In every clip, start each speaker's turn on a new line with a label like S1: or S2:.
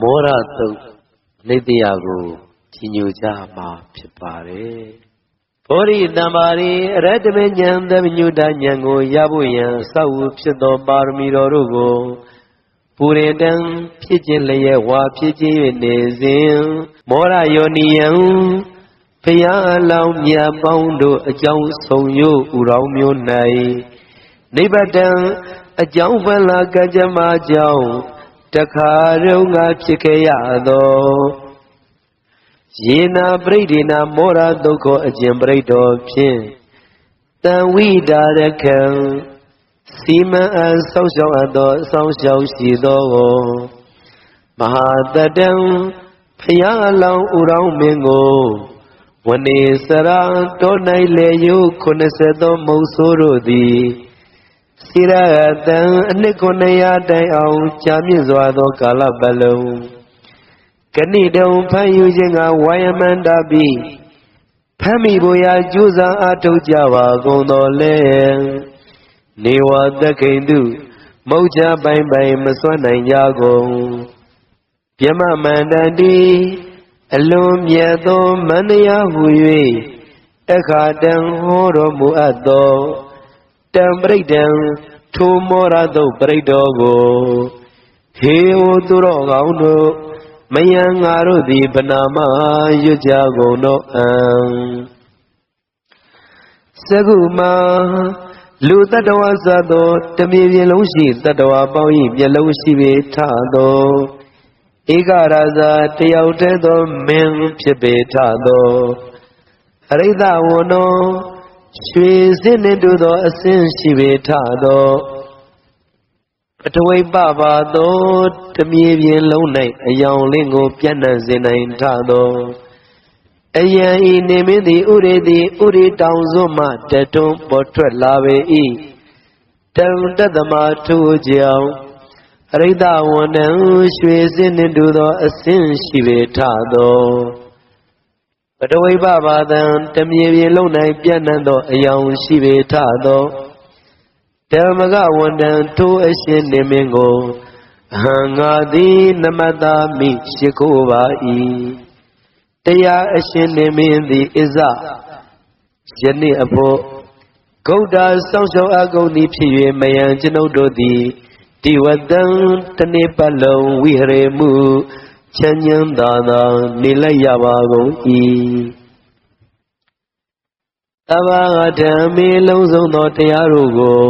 S1: မောရတုတ်နေတရားကိုကြီးညိုကြမှာဖြစ်ပါတယ်ဘောရိတံပါရိအရတမေဉာဏ်သမညုတဉာဏ်ကိုရဖို့ရန်စောက်ဝဖြစ်သောပါရမီတော်တို့ကိုပူရင်တံဖြစ်ခြင်းလျက်ဝါဖြစ်ခြင်း၍နေစဉ်မောရယောနိယံဖယားအလောင်းမြတ်ပေါင်းတို့အကြောင်းဆုံးယုဥရောင်းမျိုး၌နိဗ္ဗတံအကြောင်းဖလာကကြမကြောင့် တခါရုံငါဖြစ်ခဲ့ရသောယေနာပရိဒေနာမောရဒုက္ခအကျင်ပရိတော်ဖြင့်တံဝိဒါရကံစီမံအဆောက်ရှောက်အပ်သောအဆောင်ရှောက်ရှိသောမဟာတတံဖယားအလောင်းဥရောင်းမင်းကိုဝနေစရာတော၌လေယု80သောမုတ်ဆိုးတို့သည် စိရတံအနှစ်900တိုင်အောင်ကြာမြင့်စွာသောကာလပတ်လုံးကဏိတုံဖန်ယူခြင်းကဝါယမန္တာပိဖမ်းမိဖို့ရာကြိုးစားအားထုတ်ကြပါကုန်တော်လဲနေဝသက္ခိန်တုမௌချပိုင်ပိုင်မစွမ်းနိုင်ကြကုန်ပြမမန္တတိအလွန်မြတ်သောမန္တရားဟူ၍တခါတံဟောတော်မူအပ်သော တံပရိဒံထိုမောရတုတ်ပရိတော်ကိုဟေဝသူတော်ကောင်းတို့မယံငါတို့သည်ဗနာမရွတ်ကြကုန်တော့အံသကုမာလူတတ္တဝသသောတမြေပြင်လုံးရှိတတ္တဝပေါင်း၏မျက်လုံးရှိပေထသောဧကရာဇာတယောက်တည်းသောမင်းဖြစ်ပေထသောအရိဒဝနော ရွှေစင်းနှင့်တူသောအစင်းရှိပေထသောပထဝိပပါသောတမြေပြင်လုံး၌အယောင်လင်းကို ပြန့်နှံ့စေနိုင်ထသောအယံဤနေမင်းသည်ဥရေသည်ဥရေတောင်စွန်းမှတတွန်းပေါ်ထွက်လာပေ၏တံတသမထိုးကြောင့်အရိဒဝန္တံရွှေစင်းနှင့်တူသောအစင်းရှိပေထသော ပထဝိပပါဒံတမြေပြင်လုံး၌ပြန့်နှံ့သောအယောင်ရှိပေထသောဓမ္မကဝန္တံထိုအရှင်နေမင်းကိုအဟံငါသည်နမတမိရှိခိုးပါ၏တရားအရှင်နေမင်းသည်အစ္စယနေ့အဖို့ဂௌတာစောင့်ရှောက်အကုန်သည်ဖြစ်၍မယံကျွန်ုပ်တို့သည်ဒီဝတံတနေ့ပတ်လုံးဝိဟရေမှု ချမ်းချမ်းသာသာနေလိုက်ရပါကုန်၏တဘာဓမ္မေလုံးစုံသောတရားတို့ကို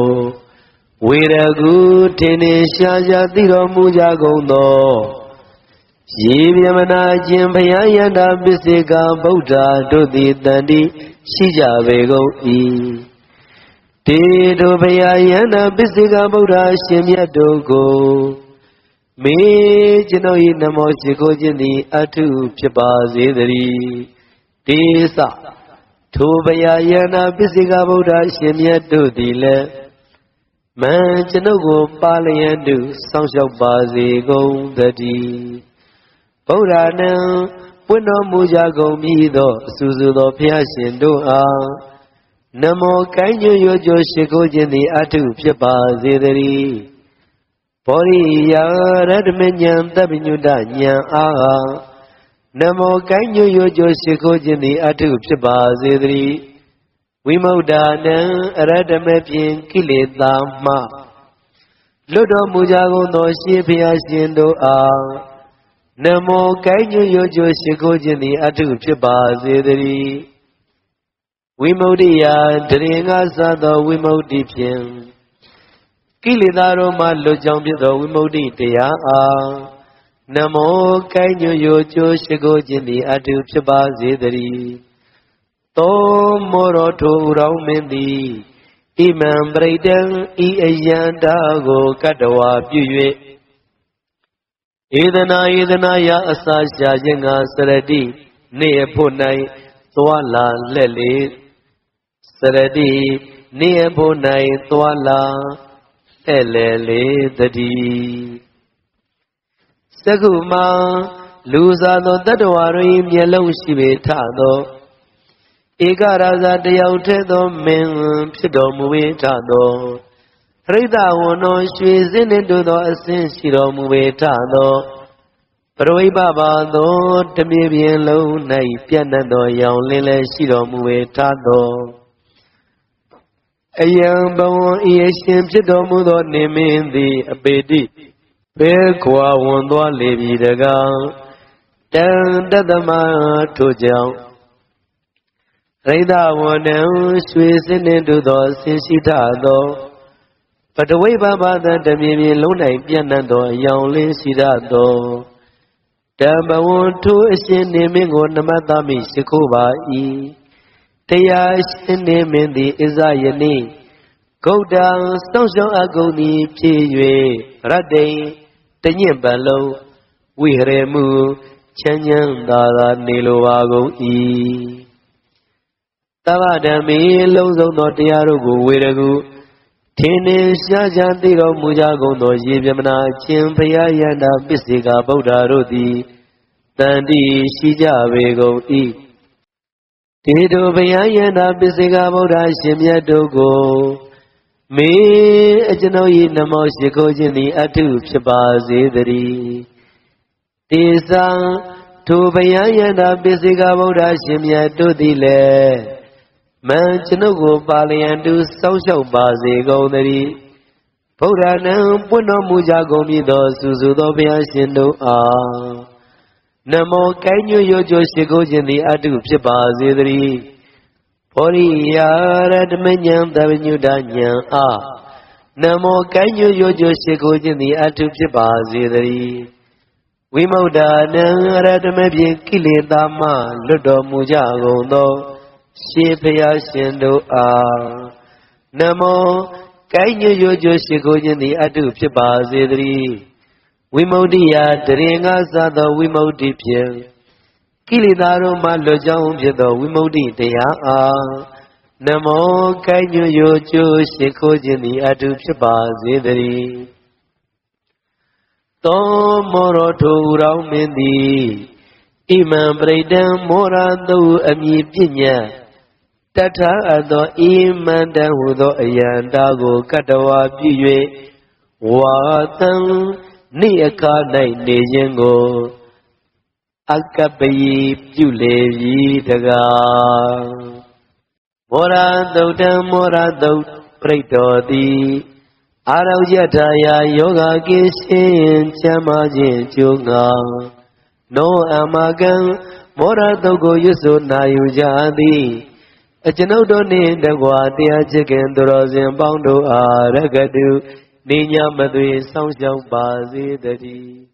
S1: ဝေရကုထင်ထင်ရှားရှားသိတော်မူကြကုန်သောရေပြမနာခြင်းဘုရားယန္တာပစ္စေကဗုဒ္ဓတို့သည်တန်တိရှိကြပေကုန်၏တေတို့ဘုရားယန္တာပစ္စေကဗုဒ္ဓရှင်မြတ်တို့ကို မေကျွန်ုပ်၏နမောရှိခိုးခြင်းသည်အထုဖြစ်ပါစေတည်းတေသထိုဘုရားယန္တာပစ္စေကဗုဒ္ဓရှင်မြတ်တို့သည်လည်းမန်ကျွန်ုပ်ကိုပါလျက်တုစောင့်ရှောက်ပါစေကုန်သတည်းဗုဒ္ဓနံပွင့်တော်မူကြကုန်မည်သောအဆူဆူသောဘုရားရှင်တို့အားနမောကိုင်းညွရွကြိုရှိခိုးခြင်းသည်အထုဖြစ်ပါစေတည်း ဘောရိယရတမဉ္ဇတပညုတဉာဏ်အားနမောကိုင်းညွရွကြိုရှိခိုးခြင်းသည်အထုဖြစ်ပါစေတည်းဝိမု ക്ത နံအရတမေဖြင့်ကိလေသာမှလွတ်တော်မူကြကုန်သောရှင်ဘုရားရှင်တို့အားနမောကိုင်းညွရွကြိုရှိခိုးခြင်းသည်အထုဖြစ်ပါစေတည်းဝိမု ക്തി ယတရင်ကစသောဝိမု ക്തി ဖြင့် ကိလေသာတို့မှလွတ်ကြောင်းဖြစ်သောဝိမု ക്തി တရားအားနမောကိုင်းညွရွကြိုရှိခိုးခြင်းသည်အထုဖြစ်ပါစေတည်းသောမောရထိုဥရောင်းမင်းသည်ဣမံပရိတံဤအယန္တာကိုကတ္တဝါပြု၍ဧဒနာဧဒနာယအစာရှာခြင်းငါစရတိနေဖို့၌သွားလာလက်လေစရတိနေဖို့၌သွားလာ အဲ့လေလေတတိသကုမာလူစားသောတတ္တဝါတို့၏မျက်လုံးရှိပေထသောဧကရာဇတယောက်ထဲသောမင်းဖြစ်တော်မူပေထသောပရိသဝဏောရွှေစင်းနှင့်တို့သောအစင်းရှိတော်မူပေထသောပရဝိပပါသောတမြေပြင်လုံး၌ပြန့်နှံ့သောရောင်လင်းလည်းရှိတော်မူဝေထားသော အယံဘဝံဤအရှင်ဖြစ်တော်မူသောနေမင်းသည်အပေတိဘေခွာဝန်သွားလေပြီတကားတံတသမထိုကြောင့်ရိဒဝဏံရွှေစင်းနှင့်တို့သောဆင်းရှိထသောပတဝိပပသတမြေမြေလုံး၌ပြန့်နှံ့သောအယောင်လင်းရှိတတ်သောတမဝံထိုအရှင်နေမင်းကိုနမတမိရှိခိုးပါ၏ တရားရှင်နေမင်းသည်ဣဇယနေ့ဂௌတံစောင့်ရှောက်အကုန်သည်ဖြစ်၍ရတ္တိတညင့်ပံလုံးဝိဟရေမှုချမ်းချမ်းသာသာနေလိုပါကုန်၏သဗ္ဗဓမ္မေလုံးစုံသောတရားတို့ကိုဝေရကုထင်းနေရှားရှားသိတော်မူကြကုန်သောရေပြမနာအချင်းဖရာယန္တာပစ္စေကဗုဒ္ဓတို့သည်တန်တိရှိကြပေကုန်၏ တေတုဘယယန္တာပစ္စေကဗုဒ္ဓရှင်မြတ်တို့ကိုမေအကျွန်ုပ်၏နမောရှိခိုးခြင်းသည်အထုဖြစ်ပါစေတည်းတေသံထိုဘယယန္တာပစ္စေကဗုဒ္ဓရှင်မြတ်တို့သည်လည်းမန်ကျွန်ုပ်ကိုပါလျံတူစောင့်ရှောက်ပါစေကုန်သတည်းဗုဒ္ဓနံပွင့်တော်မူကြကုန်မည်သောစုစုသောဘုရားရှင်တို့အား နမောကိုင်းညွတ်ရောကြရှိခိုးခြင်းသည်အတုဖြစ်ပါစေတည်းဘောရိယာရတမညံသဗ္ဗညုတညံအားနမောကိုင်းညွတ်ရောကြရှိခိုးခြင်းသည်အတုဖြစ်ပါစေတည်းဝိမု ക്ത နံရတမဖြင့်ကိလေသာမှလွတ်တော်မူကြကုန်သောရှေးဖျားရှင်တို့အားနမောကိုင်းညွတ်ရိုးကျိုးရှိခိုးခြင်းသည်အတုဖြစ်ပါစေတည်း ဝိမု ക്തി ယတရင်ငါစသောဝိမု ക്തി ဖြင့်ကိလေသာတို့မှလွတ်ကြောင်းဖြစ်သောဝိမု ക്തി တရားအားနမောကိုင်းညွတ်ရိုးကျိုးရှိခိုးခြင်းသည်အတုဖြစ်ပါစေတည်းသောမောရထိုဥရောင်းမင်းသည်ဣမံပရိဒံမောရတုအမိပညာတထာအပ်သောဤမန္တဟုသောအယံတာကိုကတ္တဝါပြု၍ဝါသံ နိအခါ၌နေခြင်းကိုအကပယီပြုလေပြီတကားမောရသုတ်တံမောရသုတ်ပြိတ္တောတိအာရုယထာယာယောဂကိရှင်ချမ်းသာခြင်းကျိုးငါနောအမကံမောရသုတ်ကိုရွတ်ဆိုနာယူကြသည်အကျွန်ုပ်တို့နှင့်တကွာတရားချစ်ခင်သူတော်စင်ပေါင်းတို့အားရကတု နေညမသွေစောင့်ရှောက်ပါစေတည်း